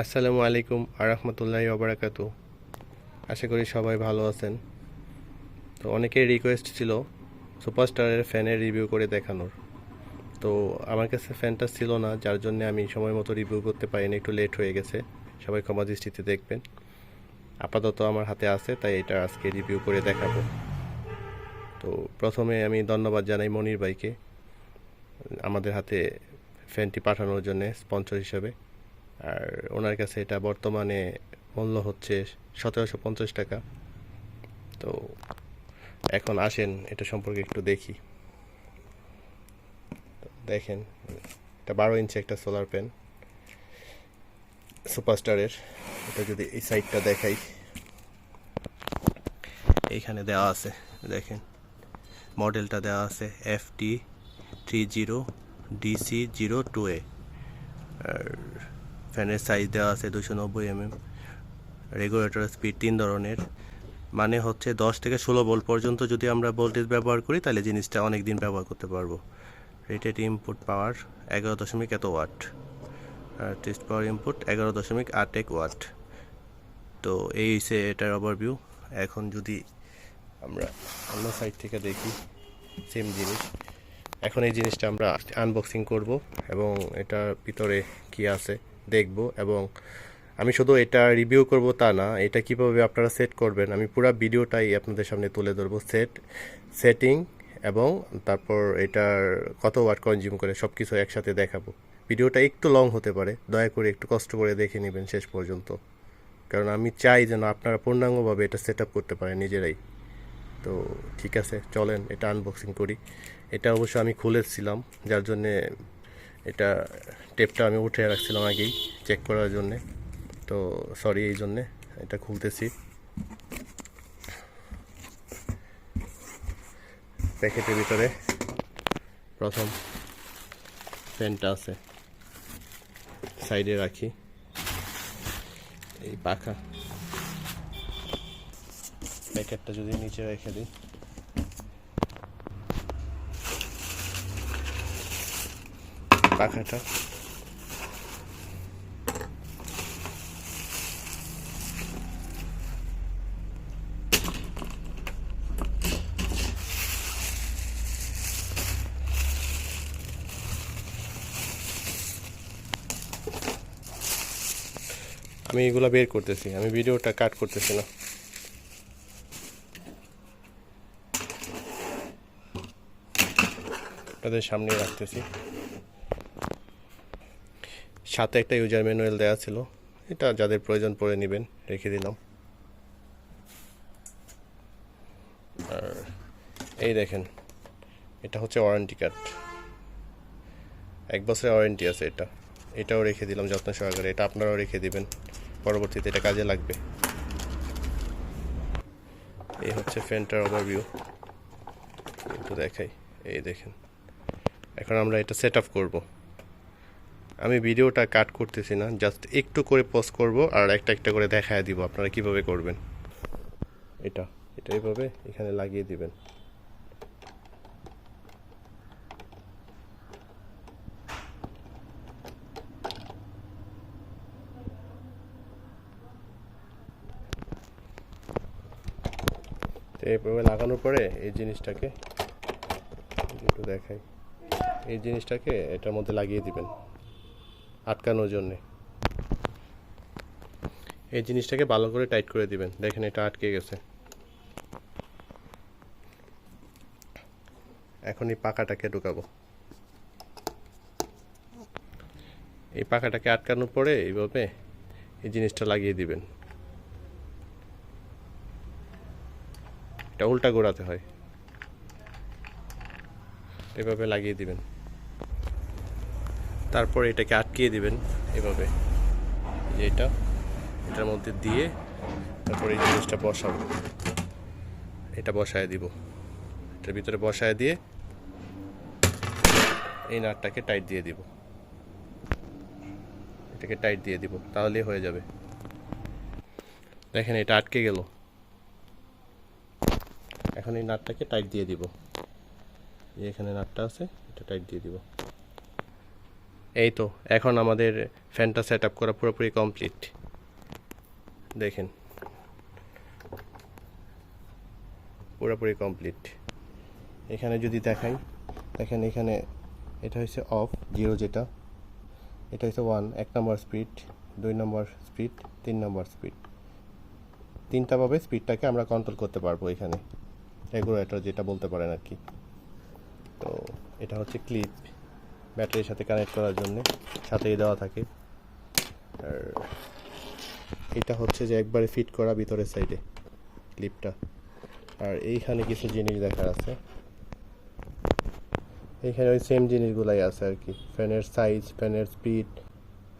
আসসালামু আলাইকুম আরহামতুল্লাহি ওবরাকাত আশা করি সবাই ভালো আছেন। তো অনেকের রিকোয়েস্ট ছিল সুপারস্টারের ফ্যানের রিভিউ করে দেখানোর। তো আমার কাছে ফ্যানটা ছিল না, যার জন্য আমি সময় মতো রিভিউ করতে পারিনি, একটু লেট হয়ে গেছে। সবাই ক্ষমা দৃষ্টিতে দেখবেন। আপাতত আমার হাতে আছে, তাই এটা আজকে রিভিউ করে দেখাবো। তো প্রথমে আমি ধন্যবাদ জানাই মনির ভাইকে, আমাদের হাতে ফ্যানটি পাঠানোর জন্য স্পন্সর হিসেবে। আর ওনার কাছে এটা বর্তমানে মূল্য হচ্ছে সতেরোশো পঞ্চাশ টাকা। তো এখন আসেন, এটা সম্পর্কে একটু দেখি। দেখেন, এটা বারো ইঞ্চি একটা সোলার প্যান সুপারস্টারের এটা যদি এই সাইডটা দেখাই। এইখানে দেওয়া আছে, দেখেন। মডেলটা দেওয়া আছে F T three zero DC zero two A আর ফ্যানের সাইজ দেওয়া আছে দুশো নব্বই এমএম রেগুলেটর স্পিড তিন ধরনের। মানে হচ্ছে দশ থেকে ষোলো ভোল্ট পর্যন্ত যদি আমরা ভোল্টেজ ব্যবহার করি, তাহলে জিনিসটা অনেক দিন ব্যবহার করতে পারব। রেটেড ইনপুট পাওয়ার এগারো দশমিক এত ওয়াট আর টেস্ট পাওয়ার ইনপুট এগারো দশমিক আট এক ওয়াট তো এই হচ্ছে এটার ওভারভিউ এখন যদি আমরা অন্য সাইড থেকে দেখি সেম জিনিস। এখন এই জিনিসটা আমরা আনবক্সিং করব, এবং এটার ভিতরে কি আছে? দেখব এবং আমি শুধু এটা রিভিউ করব তা না, এটা কীভাবে আপনারা সেট করবেন, আমি পুরো ভিডিওটাই আপনাদের সামনে তুলে ধরবো সেট সেটিং এবং তারপর এটার কত ওয়াট কনজিউম করে সব কিছু একসাথে দেখাবো। ভিডিওটা একটু লং হতে পারে, দয়া করে একটু কষ্ট করে দেখে নেবেন শেষ পর্যন্ত। কারণ আমি চাই যেন আপনারা পূর্ণাঙ্গভাবে এটা সেট করতে পারেন নিজেরাই। তো ঠিক আছে, চলেন এটা আনবক্সিং করি। এটা অবশ্য আমি খুলেছিলাম, যার জন্যে এটা টেপটা আমি উঠে রাখছিলাম আগেই চেক করার জন্যে। তো সরি এই জন্যে, এটা খুলতেছি। প্যাকেটের ভিতরে প্রথম পেনটা আছে। সাইডে রাখি। এই পাখা। প্যাকেটটা যদি নিচে রেখে দিই। পাখাটা আমি এগুলো বের করতেছি আমি ভিডিওটা কাট করতেছি না। আপনাদের সামনে রাখতেছি। সাথে একটা ইউজার ম্যানুয়াল দেওয়া ছিল। এটা যাদের প্রয়োজন পড়ে নেবেন, রেখে দিলাম। আর এই দেখেন, এটা হচ্ছে ওয়ারেন্টি কার্ড এক বছরের ওয়ারেন্টি আছে এটা। এটাও রেখে দিলাম যত্ন সহকারে। এটা আপনারাও রেখে দিবেন। পরবর্তীতে এটা কাজে লাগবে। এই হচ্ছে ফ্যানটার ওভারভিউ একটু দেখাই। এই দেখেন। এখন আমরা এটা সেট আপ করব। আমি ভিডিওটা কাট করতেছি না জাস্ট একটু করে পোস্ট করব আর একটা একটা করে দেখায় দিব আপনারা কীভাবে করবেন। এটা এটা এইভাবে এখানে লাগিয়ে দিবেন। এইভাবে লাগানোর পরে এই জিনিসটাকে একটু দেখাই। এই জিনিসটাকে এটার মধ্যে লাগিয়ে দিবেন। আটকানোর জন্যে। এই জিনিসটাকে ভালো করে টাইট করে দিবেন। দেখেন এটা আটকে গেছে। এখন এই পাকাটাকে ঢুকাবো। এই পাকাটাকে আটকানোর পরে এইভাবে এই জিনিসটা লাগিয়ে দিবেন। এটা উল্টা গোড়াতে হয়। এভাবে লাগিয়ে দিবেন। তারপর এটাকে আটকিয়ে দিবেন এভাবে। যে এটা, এটার মধ্যে দিয়ে তারপর এই জিনিসটা বসাবো। এটা বসায় দিব। এটার ভিতরে বসায় দিয়ে এই নাটটাকে টাইট দিয়ে দিব। এটাকে টাইট দিয়ে দিব, তাহলেই হয়ে যাবে। দেখেন এটা আটকে গেল। এখন এই নাটটাকে টাইট দিয়ে দিব। এখানে নাটটা আছে, এটা টাইট দিয়ে দিব। এই তো, এখন আমাদের ফ্যানটা সেট আপ করা পুরোপুরি কমপ্লিট দেখেন। পুরোপুরি কমপ্লিট এখানে যদি দেখাই, দেখেন এখানে এটা হচ্ছে অফ জিরো যেটা। এটা হচ্ছে ওয়ান এক নম্বর স্পিড দুই নম্বর স্পিড তিন নম্বর স্পিড তিনটাভাবে স্পিডটাকে আমরা কন্ট্রোল করতে পারব এখানে। রেগুলেটর যেটা বলতে পারেন আর কি। তো, এটা হচ্ছে ক্লিপ ব্যাটারির সাথে কানেক্ট করার জন্য, সাথেই দেওয়া থাকে। আর এটা হচ্ছে যে একবারে ফিট করা ভিতরের সাইডে ক্লিপটা আর এইখানে কিছু জিনিস দেখার আছে। এইখানে ওই সেম জিনিসগুলাই আছে আর কি। ফ্যানের সাইজ ফ্যানের স্পিড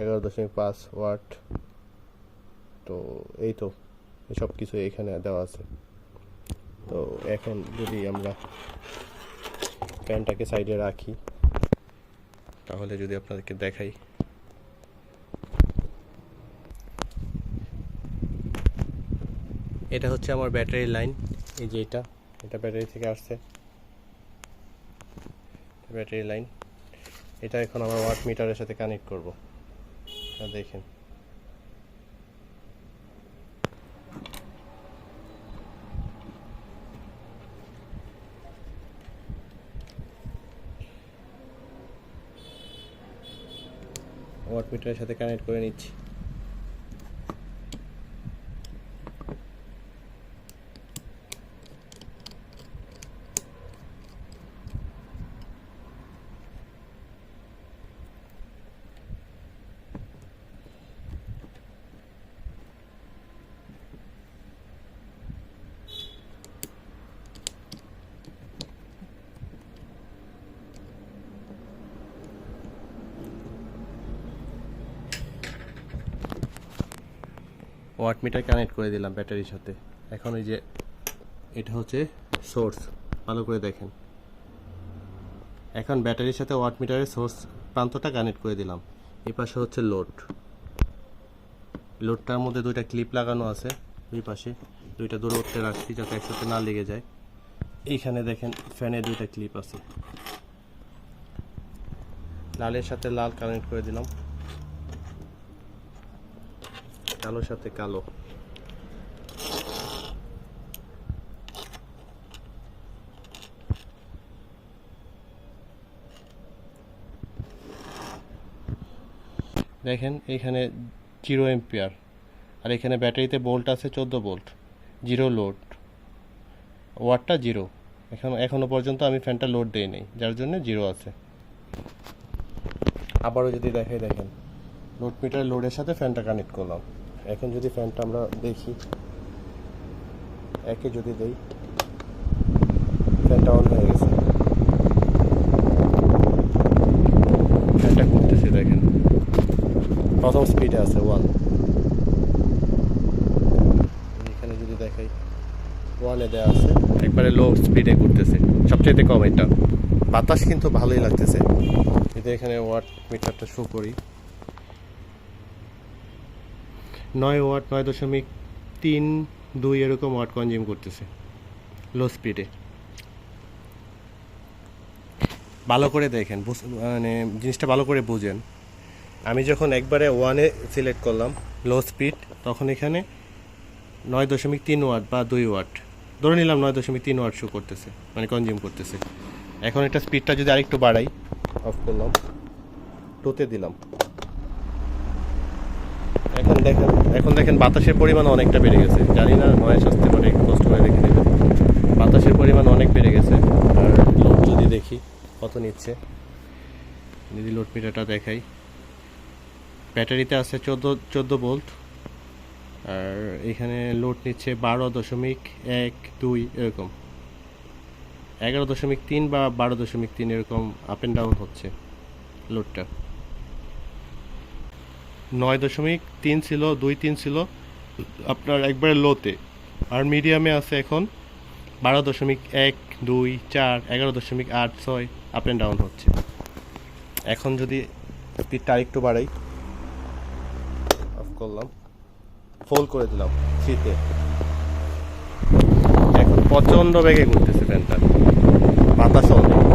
এগারো দশমিক পাঁচ ওয়াট তো এই তো সব কিছু এখানে দেওয়া আছে। তো এখন যদি আমরা ফ্যানটাকে সাইডে রাখি তাহলে যদি আপনাদেরকে দেখাই। এটা হচ্ছে আমার ব্যাটারি লাইন, এই যে এটা এটা ব্যাটারি থেকে আসছে। ব্যাটারি লাইন, এটা এখন আমার ওয়াট মিটারের সাথে কানেক্ট করব। দেখেন। ওয়াট মিটারের সাথে কানেক্ট করে নিচ্ছি। ওয়াট মিটার কানেক্ট করে দিলাম ব্যাটারির সাথে। এখন ওই যে এটা হচ্ছে সোর্স, ভালো করে দেখেন। এখন ব্যাটারির সাথে ওয়াট মিটারের সোর্স প্রান্তটা কানেক্ট করে দিলাম। এই পাশে হচ্ছে লোড। লোডটার মধ্যে দুইটা ক্লিপ লাগানো আছে, দুই পাশে দুইটা দূরত্বে রাখছি যাতে একসাথে না লেগে যায়। এইখানে দেখেন ফ্যানে দুইটা ক্লিপ আছে। লালের সাথে লাল কানেক্ট করে দিলাম। কালোর সাথে কালো। দেখেন এখানে জিরো এম্পিয়ার। আর এখানে ব্যাটারিতে বোল্ট আছে চোদ্দ বোল্ট। Zero load. ওয়াটটা জিরো। এখন এখনও পর্যন্ত আমি ফ্যানটা লোড দিই নেই, যার জন্য জিরো আছে। আবারও যদি দেখাই, দেখেন, লোড মিটার লোডের সাথে ফ্যানটা কানেক্ট করলাম। এখন যদি ফ্যানটা আমরা দেখি একে যদি দেই ফ্যানটা অন হয়ে গেছে। ফ্যানটা ঘুরতেছে দেখেন। প্রথম স্পিডে আছে ওয়ান এখানে যদি দেখাই ওয়ানে দেওয়া আছে। একবারে লো স্পিডে ঘুরতেছে। সবচেয়ে কম এটা। বাতাস কিন্তু ভালোই লাগতেছে। যদি এখানে ওয়াট মিটারটা শো করি। নয় ওয়াট, নয় দশমিক তিন দুই এরকম ওয়াট কনজিউম করতেছে লো স্পিডে ভালো করে দেখেন মানে জিনিসটা ভালো করে বুঝেন। আমি যখন একবারে ওয়ানে সিলেক্ট করলাম লো স্পিড তখন এখানে নয় দশমিক তিন ওয়াট বা দুই ওয়াট, ধরে নিলাম নয় দশমিক তিন ওয়াট শো করতেছে মানে কনজিউম করতেছে। এখন এটা স্পিডটা যদি আরেকটু বাড়াই অফ করলাম টোতে দিলাম। এখন দেখেন এখন দেখেন বাতাসের পরিমাণ অনেকটা বেড়ে গেছে। জানি না নয় আসতে পারে কষ্ট করে দেখে নেবেন। বাতাসের পরিমাণ অনেক বেড়ে গেছে। আর লোড যদি দেখি, কত নিচ্ছে? যদি লোড মিটারটা দেখাই। ব্যাটারিতে আছে চোদ্দ চোদ্দ ভোল্ট আর এখানে লোড নিচ্ছে বারো দশমিক এক দুই, এরকম। এগারো দশমিক তিন বা বারো দশমিক তিন, এরকম আপ অ্যান্ড ডাউন হচ্ছে লোডটা নয় দশমিক তিন ছিল, দুই তিন ছিল। আপনার একবারে লোতে। আর মিডিয়ামে আছে এখন বারো দশমিক এক দুই চার, এগারো দশমিক আট ছয় আপ অ্যান্ড ডাউন হচ্ছে। এখন যদি স্পিডটা আরেকটু বাড়াই অফ করলাম। ফোল করে দিলাম থ্রিতে এখন প্রচণ্ড বেগে ঘুরতেছে ফ্যানটা বাতাস অনেক।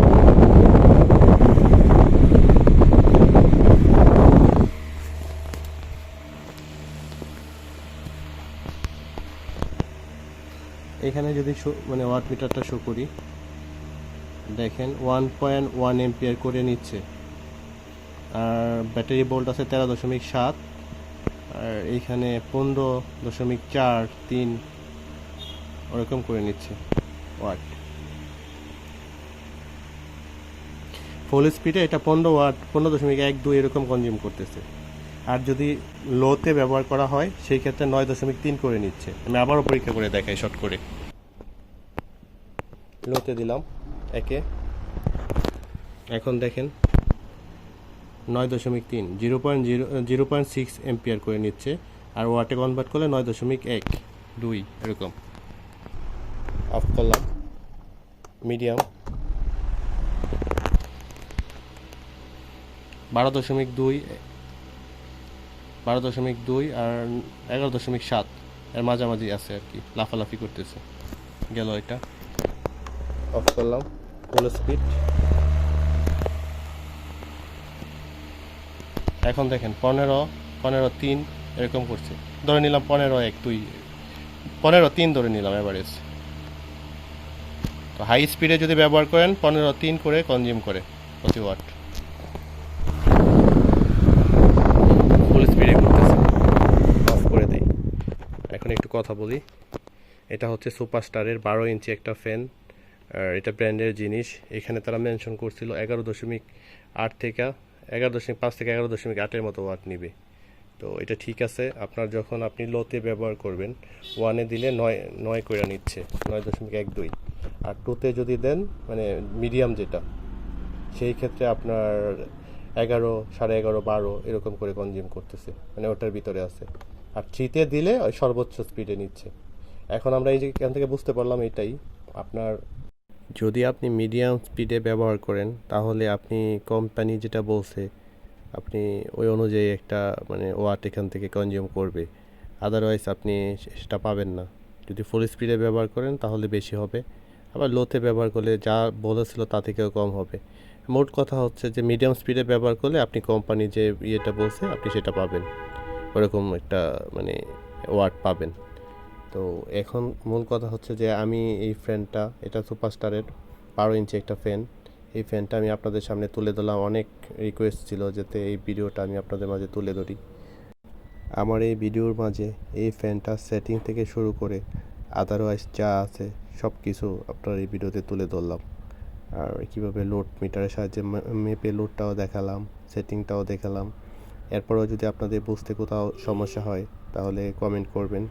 এখানে যদি মানে ওয়াট মিটারটা শো করি, দেখেন ওয়ান পয়েন্ট ওয়ান এম্পিয়ার করে নিচ্ছে। আর ব্যাটারি বোল্ট আছে তেরো দশমিক সাত, আর এইখানে পনেরো দশমিক চার তিন ওরকম করে নিচ্ছে ওয়াট ফুল স্পিডে এটা পনেরো ওয়াট পনেরো দশমিক এক দুই এরকম কনজিউম করতেছে। আর যদি লোতে ব্যবহার করা হয়, সেই ক্ষেত্রে নয় দশমিক তিন করে নিচ্ছে। আমি আবারও পরীক্ষা করে দেখাই শর্ট করে। লোতে দিলাম, একে। এখন দেখেন, নয় দশমিক তিন, zero point zero zero point six ampere করে নিচ্ছে, আর ওয়াটে কনভার্ট করলে নয় দশমিক এক, দুই, এরকম। অফ করলাম মিডিয়াম বারো দশমিক দুই বারো দশমিক দুই আর এগারো দশমিক সাত এর মাঝামাঝি আছে আর কি লাফালাফি করতেছে। গেল এটা। অফ করলাম ফুল স্পিড এখন দেখেন পনেরো পনেরো তিন এরকম করছে। ধরে নিলাম পনেরো এক দুই পনেরো তিন ধরে নিলাম এভারেজ তো হাই স্পিডে যদি ব্যবহার করেন পনেরো তিন করে কনজিউম করে প্রতি ওয়াট ফুল স্পিডে করতেছে অফ করে দেই এখন একটু কথা বলি। এটা হচ্ছে সুপারস্টারের বারো ইঞ্চি একটা ফ্যান। আর এটা ব্র্যান্ডের জিনিস। এখানে তারা মেনশন করছিল এগারো দশমিক আট থেকে, এগারো দশমিক পাঁচ থেকে এগারো দশমিক আটের মতো ওয়াট নিবে। তো এটা ঠিক আছে। আপনার যখন আপনি লোতে ব্যবহার করবেন ওয়ানে দিলে নয় নয় করে নিচ্ছে, নয় দশমিক এক দুই। আর টুতে যদি দেন মানে মিডিয়াম যেটা, সেই ক্ষেত্রে আপনার এগারো, সাড়ে এগারো, বারো এরকম করে কনজিউম করতেছে। মানে ওটার ভিতরে আছে। আর থ্রিতে দিলে ওই সর্বোচ্চ স্পিডে নিচ্ছে। এখন আমরা এই যে এখান থেকে বুঝতে পারলাম এটাই, আপনার যদি আপনি মিডিয়াম স্পিডে ব্যবহার করেন, তাহলে আপনি কোম্পানি যেটা বলছে, আপনি ওই অনুযায়ী একটা মানে ওয়াট এখান থেকে কনজিউম করবে। আদারওয়াইজ আপনি সেটা পাবেন না। যদি ফুল স্পিডে ব্যবহার করেন, তাহলে বেশি হবে। আবার লোতে ব্যবহার করলে যা বলেছিল তা থেকেও কম হবে। মোট কথা হচ্ছে যে মিডিয়াম স্পিডে ব্যবহার করলে আপনি কোম্পানি যে ইয়েটা বলছে, আপনি সেটা পাবেন। ওরকম একটা মানে ওয়ার্ড পাবেন। তো এখন মূল কথা হচ্ছে যে আমি এই ফ্যানটা এটা সুপারস্টারের বারো ইঞ্চি একটা ফ্যান এই ফ্যানটা আমি আপনাদের সামনে তুলে ধরলাম। অনেক রিকোয়েস্ট ছিল যাতে এই ভিডিওটা আমি আপনাদের মাঝে তুলে ধরি। আমার এই ভিডিওর মাঝে এই ফ্যানটা সেটিং থেকে শুরু করে আদারওয়াইজ যা আছে সব কিছু আপনার এই ভিডিওতে তুলে ধরলাম। আর কীভাবে লোড মিটারের সাহায্যে মেপে লোডটাও দেখালাম সেটিংটাও দেখালাম। এরপরেও যদি আপনাদের বুঝতে কোথাও সমস্যা হয়, তাহলে কমেন্ট করবেন।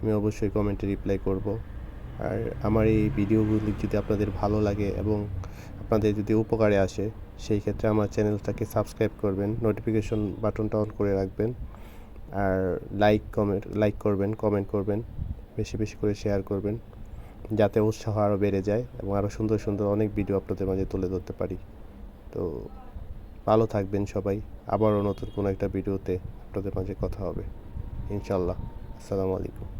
আমি অবশ্যই কমেন্টে রিপ্লাই করব। আর আমার এই ভিডিওগুলি যদি আপনাদের ভালো লাগে এবং আপনাদের যদি উপকারে আসে, সেই ক্ষেত্রে আমার চ্যানেলটাকে সাবস্ক্রাইব করবেন নোটিফিকেশন বাটনটা অন করে রাখবেন। আর লাইক কমেন্ট লাইক করবেন কমেন্ট করবেন, বেশি বেশি করে শেয়ার করবেন, যাতে উৎসাহ আরও বেড়ে যায় এবং আরও সুন্দর সুন্দর অনেক ভিডিও আপনাদের মাঝে তুলে ধরতে পারি। তো ভালো থাকবেন সবাই। আবারও নতুন কোনো একটা ভিডিওতে আপনাদের মাঝে কথা হবে। ইনশাল্লাহ আসসালামু আলাইকুম।